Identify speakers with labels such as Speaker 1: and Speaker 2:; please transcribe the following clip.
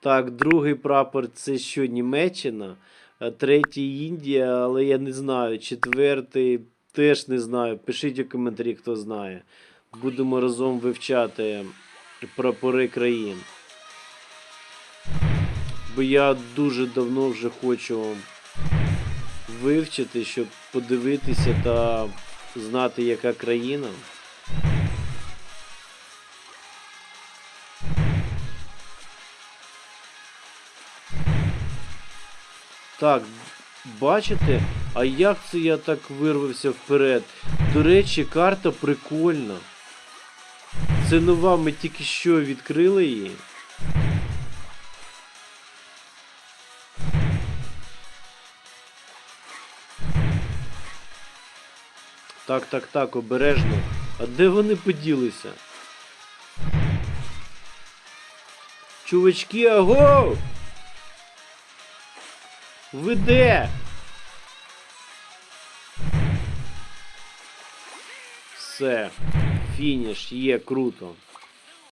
Speaker 1: Так, другий прапор це що, Німеччина, третій Індія, але я не знаю. Четвертий теж не знаю. Пишіть у коментарі, хто знає. Будемо разом вивчати прапори країн. Бо я дуже давно вже хочу вивчити, щоб подивитися та знати, яка країна. Так, бачите? А як це я так вирвався вперед? До речі, карта прикольна. Це нова, ми тільки що відкрили її. Так, так, так, обережно. А де вони поділися? Чувачки, аго! Ви де? Все. Фініш є круто.